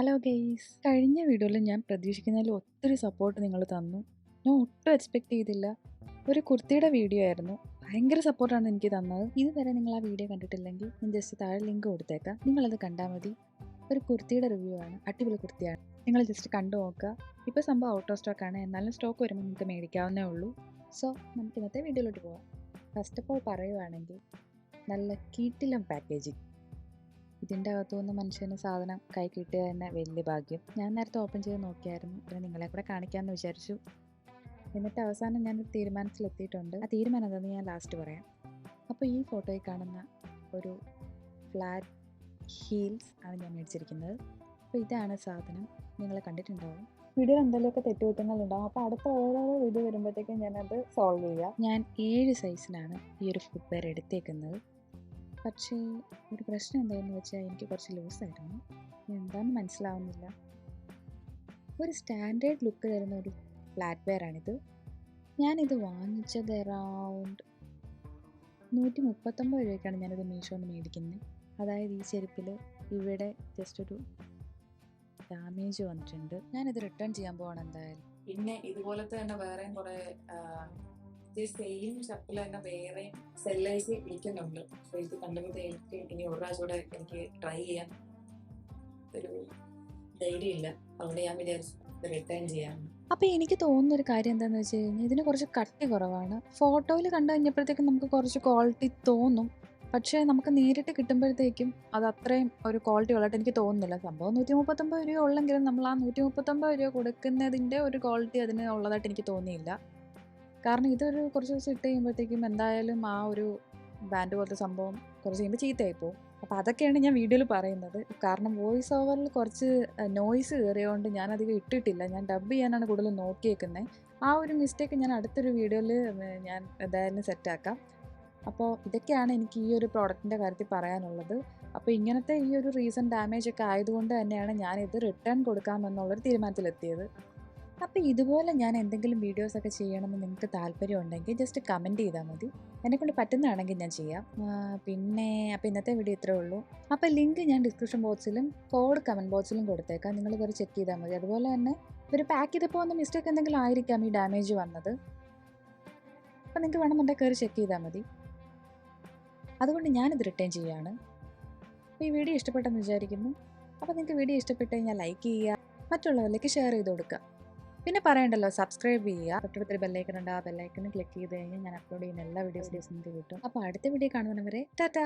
Hello guys കഴിഞ്ഞ വീഡിയോയിൽ ഞാൻ പ്രതീക്ഷിക്കുന്നതിൽ ഒത്തിരി സപ്പോർട്ട് നിങ്ങൾ തന്നു. ഞാൻ ഒട്ടും എക്സ്പെക്ട് ചെയ്തില്ല. ഒരു കുർത്തിയുടെ വീഡിയോ ആയിരുന്നു. ഭയങ്കര സപ്പോർട്ടാണ് എനിക്ക് തന്നത്. ഇതുവരെ നിങ്ങൾ ആ വീഡിയോ കണ്ടിട്ടില്ലെങ്കിൽ ഞാൻ ജസ്റ്റ് താഴെ ലിങ്ക് കൊടുത്തേക്കാം. നിങ്ങളത് കണ്ടാൽ മതി. ഒരു കുർത്തിയുടെ റിവ്യൂ ആണ്. അടിപൊളി കുർത്തിയാണ്. നിങ്ങൾ ജസ്റ്റ് കണ്ടു നോക്കുക. ഇപ്പോൾ സംഭവം ഔട്ട് ഓഫ് സ്റ്റോക്ക് ആണ്. എന്നാലും സ്റ്റോക്ക് വരുമ്പോൾ നിങ്ങൾക്ക് മേടിക്കാവുന്നേ ഉള്ളൂ. സോ നമുക്ക് ഇന്നത്തെ വീഡിയോയിലോട്ട് പോകാം ഫസ്റ്റ് ഓഫ് ഓൾ പറയുവാണെങ്കിൽ നല്ല കീറ്റിലും പാക്കേജിങ് ഇതിന്റെ അകത്തുനിന്ന് മനുഷ്യന് സാധനം കൈ കിട്ടുക തന്നെ വലിയ ഭാഗ്യം ഞാൻ നേരത്തെ ഓപ്പൺ ചെയ്ത് നോക്കിയായിരുന്നു. പിന്നെ നിങ്ങളെ കൂടെ കാണിക്കാമെന്ന് വിചാരിച്ചു. എന്നിട്ട് അവസാനം ഞാനൊരു തീരുമാനത്തിലെത്തിയിട്ടുണ്ട്. ആ തീരുമാനം എന്താണെന്ന് ഞാൻ ലാസ്റ്റ് പറയാം. അപ്പോൾ ഈ ഫോട്ടോയിൽ കാണുന്ന ഒരു ഫ്ലാറ്റ് ഹീൽസ് ആണ് ഞാൻ മേടിച്ചിരിക്കുന്നത്. അപ്പോൾ ഇതാണ് സാധനം. നിങ്ങൾ കണ്ടിട്ടുണ്ടാവും വീഡിയോ എന്തെങ്കിലുമൊക്കെ തെറ്റുകുറ്റങ്ങളുണ്ടാവും അപ്പോൾ അടുത്ത ഓരോ വീഡിയോ വരുമ്പോഴത്തേക്കും ഞാനത് സോൾവ് ചെയ്യാം. ഞാൻ ഏഴ് സൈസിലാണ് ഈ ഒരു ഫുഡ് വെയർ എടുത്തേക്കുന്നത്. പക്ഷേ ഒരു പ്രശ്നം എന്താണെന്ന് വെച്ചാൽ എനിക്ക് കുറച്ച് ലൂസായിരുന്നു. എന്താണെന്ന് മനസ്സിലാവുന്നില്ല. ഒരു സ്റ്റാൻഡേർഡ് ലുക്ക് തരുന്ന ഒരു ഫ്ലാറ്റ് വെയർ ആണിത് ഞാനിത് വാങ്ങിച്ചത് അറൗണ്ട് നൂറ്റി മുപ്പത്തൊമ്പത് രൂപയ്ക്കാണ് ഞാനിത് മീഷോന്ന് മേടിക്കുന്നത് അതായത് ഈ ചെരുപ്പിൽ ഇവിടെ ജസ്റ്റ് ഒരു ഡാമേജ് വന്നിട്ടുണ്ട്. ഞാനിത് റിട്ടേൺ ചെയ്യാൻ പോവാണ് എന്തായാലും. പിന്നെ ഇതുപോലത്തെ തന്നെ വേറെയും കുറെ സെയിം ചപ്പൽ തന്നെ വേറെ സെല്ലേഴ്സ് വിളിക്കുന്നുണ്ട് അപ്പൊ ഇത് കണ്ടപ്പോൾ എനിക്ക് ഇനി ഒരു പ്രാവശ്യം കൂടെ എനിക്ക് ട്രൈ ചെയ്യാൻ ഒരു ധൈര്യം ഇല്ല. അതുകൊണ്ട് ഞാൻ വിചാരിച്ചു റിട്ടേൺ ചെയ്യാൻ അപ്പോൾ എനിക്ക് തോന്നുന്ന ഒരു കാര്യം എന്താണെന്ന് വെച്ച് കഴിഞ്ഞാൽ ഇതിന് കുറച്ച് കട്ടി കുറവാണ്. ഫോട്ടോയിൽ കണ്ടു കഴിഞ്ഞപ്പോഴത്തേക്കും നമുക്ക് കുറച്ച് ക്വാളിറ്റി തോന്നും. പക്ഷേ നമുക്ക് നേരിട്ട് കിട്ടുമ്പോഴത്തേക്കും അത് അത്രയും ഒരു ക്വാളിറ്റി ഉള്ളതായിട്ട് എനിക്ക് തോന്നുന്നില്ല. സംഭവം നൂറ്റി മുപ്പത്തൊമ്പത് രൂപ ഉള്ളെങ്കിലും നമ്മൾ ആ നൂറ്റി മുപ്പത്തൊമ്പത് രൂപ കൊടുക്കുന്നതിന്റെ ഒരു ക്വാളിറ്റി അതിന് ഉള്ളതായിട്ട് എനിക്ക് തോന്നിയില്ല. കാരണം ഇതൊരു കുറച്ച് ദിവസം ഇട്ട് കഴിയുമ്പോഴത്തേക്കും എന്തായാലും ആ ഒരു ബാൻഡ് പോലത്തെ സംഭവം കുറച്ച് കഴിയുമ്പോൾ ചീത്തയായി പോകും അപ്പോൾ അതൊക്കെയാണ് ഞാൻ വീഡിയോയിൽ പറയുന്നത്. കാരണം വോയിസ് ഓവറിൽ കുറച്ച് നോയ്സ് കയറിയതുകൊണ്ട് ഞാൻ അധികം ഇട്ടിട്ടില്ല. ഞാൻ ഡബ് ചെയ്യാനാണ് കൂടുതൽ നോക്കിയേക്കുന്നത് ആ ഒരു മിസ്റ്റേക്ക് ഞാൻ അടുത്തൊരു വീഡിയോയിൽ ഞാൻ എന്തായാലും സെറ്റാക്കാം അപ്പോൾ ഇതൊക്കെയാണ് എനിക്ക് ഈ ഒരു പ്രോഡക്റ്റിന്റെ കാര്യത്തിൽ പറയാനുള്ളത്. അപ്പോൾ ഇങ്ങനത്തെ ഈ ഒരു റീസൺ ഡാമേജ് ഒക്കെ ആയതുകൊണ്ട് തന്നെയാണ് ഞാനിത് റിട്ടേൺ കൊടുക്കാമെന്നുള്ളൊരു തീരുമാനത്തിലെത്തിയത്. അപ്പോൾ ഇതുപോലെ ഞാൻ എന്തെങ്കിലും വീഡിയോസൊക്കെ ചെയ്യണമെന്ന് നിങ്ങൾക്ക് താല്പര്യം ഉണ്ടെങ്കിൽ ജസ്റ്റ് കമന്റ് ചെയ്താൽ മതി. എന്നെക്കൊണ്ട് പറ്റുന്നതാണെങ്കിൽ ഞാൻ ചെയ്യാം. പിന്നെ അപ്പോൾ ഇന്നത്തെ വീഡിയോ ഇത്രേ ഉള്ളൂ. അപ്പോൾ ലിങ്ക് ഞാൻ ഡിസ്ക്രിപ്ഷൻ ബോക്സിലും കോഡ് കമന്റ് ബോക്സിലും കൊടുത്തേക്കാം. നിങ്ങൾ കയറി ചെക്ക് ചെയ്താൽ മതി. അതുപോലെ തന്നെ ഇവർ പാക്ക് ചെയ്തപ്പോൾ ഒന്ന് മിസ്റ്റേക്ക് എന്തെങ്കിലും ആയിരിക്കാം ഈ ഡാമേജ് വന്നത്. അപ്പോൾ നിങ്ങൾക്ക് വേണമെന്നുണ്ടെങ്കിൽ കയറി ചെക്ക് ചെയ്താൽ മതി. അതുകൊണ്ട് ഞാനിത് റിട്ടേൺ ചെയ്യാണ് അപ്പോൾ ഈ വീഡിയോ ഇഷ്ടപ്പെട്ടെന്ന് വിചാരിക്കുന്നു. അപ്പോൾ നിങ്ങൾക്ക് വീഡിയോ ഇഷ്ടപ്പെട്ട് കഴിഞ്ഞാൽ ലൈക്ക് ചെയ്യുക. മറ്റുള്ളവരിലേക്ക് ഷെയർ ചെയ്ത് കൊടുക്കുക. പിന്നെ പറയണ്ടല്ലോ സബ്സ്ക്രൈബ് ചെയ്യുക തൊട്ടടുത്തൊരു ബെല്ലൈക്കൺ ഉണ്ട്. ആ ബെല്ലൈക്കൺ ക്ലിക്ക് ചെയ്ത് കഴിഞ്ഞാൽ ഞാൻ അപ്ലോഡ് ചെയ്യുന്ന എല്ലാ വീഡിയോസ് നിങ്ങൾക്ക് കിട്ടും. അപ്പോൾ അടുത്ത വീഡിയോ കാണുന്നവരെ ടാറ്റാ!